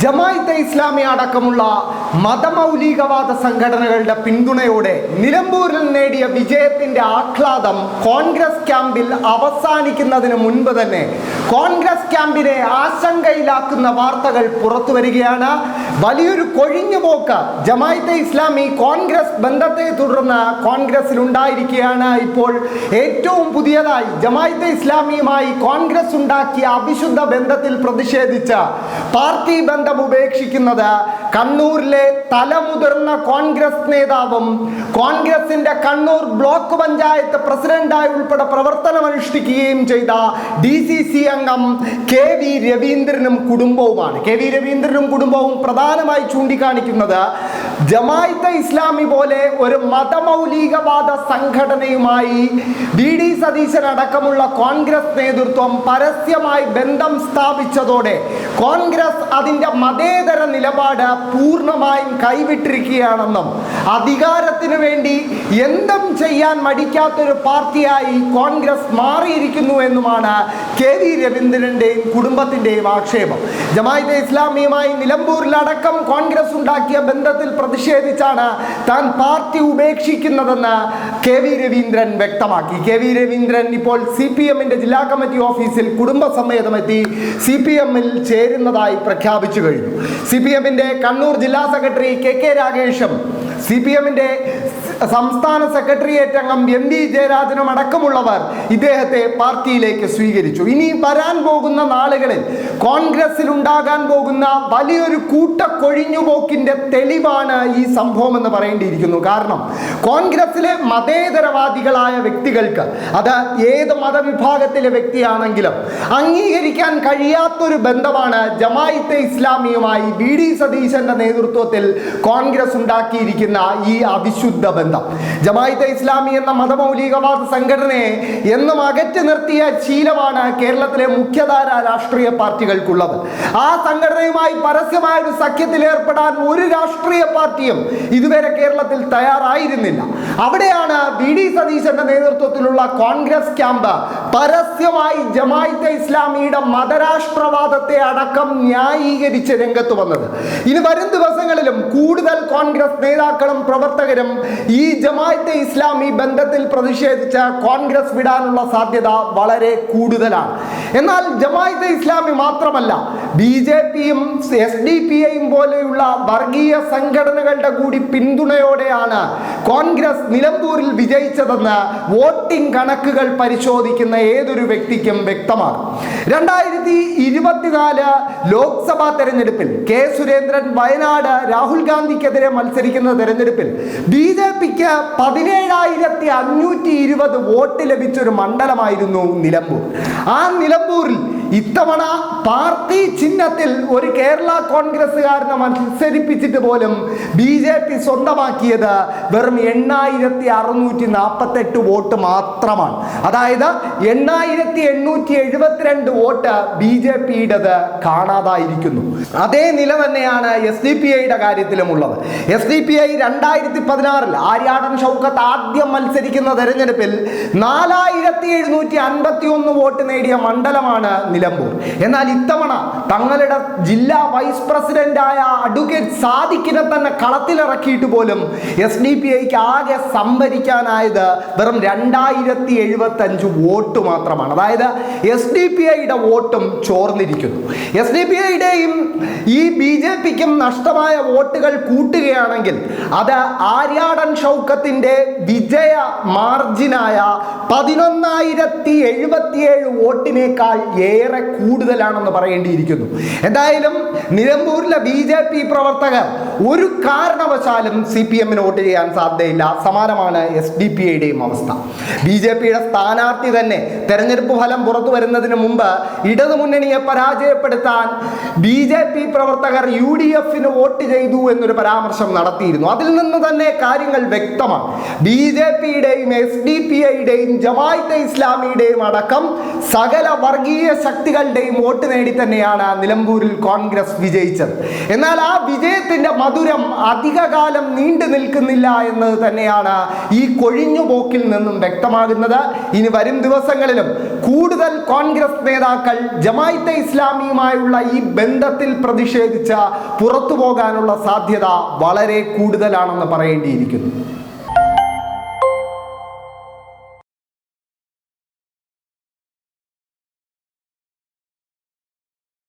ജമായത്തെ ഇസ്ലാമി അടക്കമുള്ള മതമൗലികവാദ സംഘടനകളുടെ പിന്തുണയോടെ നിലമ്പൂരിൽ നേടിയ വിജയത്തിന്റെ ആഹ്ലാദം കോൺഗ്രസ് ക്യാമ്പിൽ അവസാനിക്കുന്നതിന് മുൻപ് തന്നെ കോൺഗ്രസ് ക്യാമ്പിനെ ആശങ്കയിലാക്കുന്ന വാർത്തകൾ പുറത്തു വരികയാണ്. വലിയൊരു കൊഴിഞ്ഞുപോക്ക് ജമായത്തെ ഇസ്ലാമി കോൺഗ്രസ് ബന്ധത്തെ തുടർന്ന് കോൺഗ്രസിൽ ഉണ്ടായിരിക്കുകയാണ്. ഇപ്പോൾ ഏറ്റവും പുതിയതായി ജമായത്തെ ഇസ്ലാമിയുമായി കോൺഗ്രസ് ഉണ്ടാക്കിയ അവിശുദ്ധ ബന്ധത്തിൽ പ്രതിഷേധിച്ച് പാർട്ടി ബന്ധം ഉപേക്ഷിക്കുന്നത് കണ്ണൂരിലെ തലമുതിർന്ന കോൺഗ്രസ് നേതാവും കോൺഗ്രസിന്റെ കണ്ണൂർ ബ്ലോക്ക് പഞ്ചായത്ത് പ്രസിഡന്റായി ഉൾപ്പെടെ പ്രവർത്തനമനുഷ്ഠിക്കുകയും ചെയ്ത ഡി സി സി അംഗം കെ വി രവീന്ദ്രനും കുടുംബവുമാണ്. കെ വി രവീന്ദ്രനും കുടുംബവും പ്രധാനമായി ചൂണ്ടിക്കാണിക്കുന്നത് ജമായത്തെ ഇസ്ലാമി പോലെ ഒരു മതമൗലികവാദ സംഘടനയുമായി വി ഡി സതീശൻ അടക്കമുള്ള കോൺഗ്രസ് നേതൃത്വം പരസ്യമായി ബന്ധം സ്ഥാപിച്ചതോടെ കോൺഗ്രസ് അതിന്റെ മതേതര നിലപാട് പൂർണമായും കൈവിട്ടിരിക്കുകയാണെന്നും അധികാരത്തിനു വേണ്ടി എന്തും ചെയ്യാൻ മടിക്കാത്തൊരു പാർട്ടിയായി കോൺഗ്രസ് മാറിയിരിക്കുന്നു എന്നുമാണ് കെ വി രവീന്ദ്രന്റെയും കുടുംബത്തിന്റെയും ആക്ഷേപം. ജമായത്തെ ഇസ്ലാമിയുമായി നിലമ്പൂരിലടക്കം കോൺഗ്രസ് ഉണ്ടാക്കിയ ബന്ധത്തിൽ പ്രതിഷേധിച്ചാണ് താൻ പാർട്ടി ഉപേക്ഷിക്കുന്നതെന്ന് കെ വി രവീന്ദ്രൻ വ്യക്തമാക്കി. കെ വി രവീന്ദ്രൻ ഇപ്പോൾ സി പി എമ്മിന്റെ ജില്ലാ കമ്മിറ്റി ഓഫീസിൽ കുടുംബസമേതമെത്തി സി പി എമ്മിൽ ചേരുന്നതായി പ്രഖ്യാപിച്ചു കഴിഞ്ഞു. സി പി കണ്ണൂർ ജില്ലാ സെക്രട്ടറി കെ കെ രാഗേഷും സി പി എമ്മിന്റെ സംസ്ഥാന സെക്രട്ടേറിയറ്റ് അംഗം എം വി ജയരാജനും അടക്കമുള്ളവർ ഇദ്ദേഹത്തെ പാർട്ടിയിലേക്ക് സ്വീകരിച്ചു. ഇനി വരാൻ പോകുന്ന നാളുകളിൽ കോൺഗ്രസിൽ ഉണ്ടാകാൻ പോകുന്ന വലിയൊരു കൂട്ടക്കൊഴിഞ്ഞുപോക്കിന്റെ തെളിവാണ് ഈ സംഭവം എന്ന് പറയേണ്ടിയിരിക്കുന്നു. കാരണം കോൺഗ്രസിലെ മതേതരവാദികളായ വ്യക്തികൾക്ക് അത് ഏത് മതവിഭാഗത്തിലെ വ്യക്തിയാണെങ്കിലും അംഗീകരിക്കാൻ കഴിയാത്തൊരു ബന്ധമാണ് ജമായിത്തെ ഇസ്ലാമിയുമായി വി ഡി സതീശന്റെ നേതൃത്വത്തിൽ കോൺഗ്രസ് ഉണ്ടാക്കിയിരിക്കുന്ന ഈ അവിശുദ്ധ ബന്ധം. ജമായത്ത് ഇസ്ലാമി എന്ന മതമൗലികവാദ സംഘടനയെ എന്നും അകറ്റി നിർത്തിയ ശീലമാണ് കേരളത്തിലെ മുഖ്യധാര രാഷ്ട്രീയ പാർട്ടികൾക്കുള്ളത്. ആ സംഘടനയുമായി പരസ്യമായ ഒരു സഖ്യത്തിൽ ഏർപ്പെടാൻ ഒരു രാഷ്ട്രീയ പാർട്ടിയും ഇതുവരെ കേരളത്തിൽ തയ്യാറായിരുന്നില്ല. അവിടെയാണ് വി ഡി സതീശന്റെ നേതൃത്വത്തിലുള്ള കോൺഗ്രസ് ക്യാമ്പ് പരസ്യമായി ജമായത്തെ ഇസ്ലാമിയുടെ മതരാഷ്ട്രവാദത്തെ അടക്കം ന്യായീകരിച്ച് രംഗത്ത് വന്നത്. ഇനി വരും ദിവസങ്ങളിലും കൂടുതൽ കോൺഗ്രസ് നേതാക്കളും പ്രവർത്തകരും ഈ ജമാഅത്തെ ഇസ്ലാമി ബന്ധത്തിൽ പ്രതിഷേധിച്ച് കോൺഗ്രസ് വിടാനുള്ള സാധ്യത വളരെ കൂടുതലാണ്. എന്നാൽ ജമാഅത്തെ ഇസ്ലാമി മാത്രമല്ല ബി ജെ പിയും എസ് ഡി പി ഐയും പോലെയുള്ള വർഗീയ സംഘടനകളുടെ കൂടി പിന്തുണയോടെയാണ് കോൺഗ്രസ് നിലമ്പൂരിൽ വിജയിച്ചതെന്ന് വോട്ടിംഗ് കണക്കുകൾ പരിശോധിക്കുന്ന ഏതൊരു വ്യക്തിക്കും വ്യക്തമാണ് രണ്ടായിരത്തി ഇരുപത്തിനാല് ലോക്സഭാ തെരഞ്ഞെടുപ്പിൽ കെ സുരേന്ദ്രൻ വയനാട് രാഹുൽ ഗാന്ധിക്കെതിരെ മത്സരിക്കുന്ന തെരഞ്ഞെടുപ്പിൽ ബി ജെ പിക്ക് പതിനേഴായിരത്തി അഞ്ഞൂറ്റി ഇരുപത് വോട്ട് ലഭിച്ചൊരു മണ്ഡലമായിരുന്നു നിലമ്പൂർ. ആ നിലമ്പൂരിൽ ഇത്തവണ പാർട്ടി ചിഹ്നത്തിൽ ഒരു കേരള കോൺഗ്രസ്സുകാരനെ മത്സരിപ്പിച്ചിട്ട് പോലും ബി ജെ പി സ്വന്തമാക്കിയത് വെറും എണ്ണായിരത്തി അറുന്നൂറ്റി നാൽപ്പത്തെട്ട് വോട്ട് മാത്രമാണ്. അതായത് എണ്ണായിരത്തി എണ്ണൂറ്റി എഴുപത്തിരണ്ട് വോട്ട് ബി ജെ പിയുടേത് കാണാതായിരിക്കുന്നു. അതേ നില തന്നെയാണ് എസ് ഡി പി ഐയുടെ കാര്യത്തിലും ഉള്ളത് എസ് ഡി പി ഐ രണ്ടായിരത്തി പതിനാറിൽ ആര്യാടൻ ഷൗക്കത്ത് ആദ്യം മത്സരിക്കുന്ന തെരഞ്ഞെടുപ്പിൽ നാലായിരത്തി എഴുന്നൂറ്റി അൻപത്തി ഒന്ന് വോട്ട് നേടിയ മണ്ഡലമാണ് നിലമ്പൂർ. എന്നാൽ ഇത്തവണ തങ്ങളുടെ ജില്ലാ വൈസ് പ്രസിഡന്റായ അഡ്വക്കേറ്റ് സാദിഖിനെ തന്നെ കളത്തിലിറക്കിയിട്ട് പോലും എസ് ഡി പി ഐക്ക് ആകെ സംഭരിക്കാനായത് വെറും രണ്ടായിരത്തി എഴുപത്തി അഞ്ച് വോട്ട് മാത്രമാണ്. അതായത് എസ് ഡി പി ഐയുടെ വോട്ടും ചോർന്നിരിക്കുന്നു. എസ് ഡി പി ഐയുടെയും ഈ ബി ജെ പിക്കും നഷ്ടമായ വോട്ടുകൾ കൂട്ടുകയാണെങ്കിൽ അത് ആര്യാടൻ ഷൗക്കത്തിന്റെ വിജയ മാർജിനായ പതിനൊന്നായിരത്തി എഴുപത്തിയേഴ് വോട്ടിനേക്കാൾ ഏറെ കൂടുതലാണെന്ന് പറയേണ്ടിയിരിക്കുന്നു. എന്തായാലും നിലമ്പൂരിലെ ബി പ്രവർത്തകർ ഒരു കാരണവശാലും സി പി എമ്മിന് വോട്ട് ചെയ്യാൻ സാധ്യതയില്ല. സമാനമാണ് എസ് ഡി പി ഐയുടെയും അവസ്ഥ. ബി ജെ പിയുടെ സ്ഥാനാർത്ഥി തന്നെ തെരഞ്ഞെടുപ്പ് ഫലം പുറത്തു വരുന്നതിന് മുമ്പ് ഇടതുമുന്നണിയെ പരാജയപ്പെടുത്താൻ ബി ജെ പി പ്രവർത്തകർ യു ഡി എഫിന് വോട്ട് ചെയ്തു എന്നൊരു പരാമർശം നടത്തിയിരുന്നു. അതിൽ നിന്ന് തന്നെ കാര്യങ്ങൾ വ്യക്തമാണ്. ബി ജെ പിയുടെയും എസ് ഡി പി ഐയുടെയും ജമായത്തെ ഇസ്ലാമിയുടെയും അടക്കം സകല വർഗീയ ശക്തികളുടെയും വോട്ട് നേടി തന്നെയാണ് നിലമ്പൂരിൽ കോൺഗ്രസ് വിജയിച്ചത്. എന്നാൽ ആ വിജയത്തിന്റെ മധുരം അധികകാലം നീണ്ടു നിൽക്കുന്നില്ല എന്നത് തന്നെയാണ് ഈ കൊഴിഞ്ഞുപോക്കിൽ നിന്നും വ്യക്തമാകുന്നത്. ഇനി വരും ദിവസങ്ങളിലും കൂടുതൽ കോൺഗ്രസ് നേതാക്കൾ ജമായത്തെ ഇസ്ലാമിയുമായുള്ള ഈ ബന്ധത്തിൽ പ്രതിഷേധിച്ച് പുറത്തു പോകാനുള്ള സാധ്യത വളരെ കൂടുതലാണെന്ന് പറയേണ്ടിയിരിക്കുന്നു.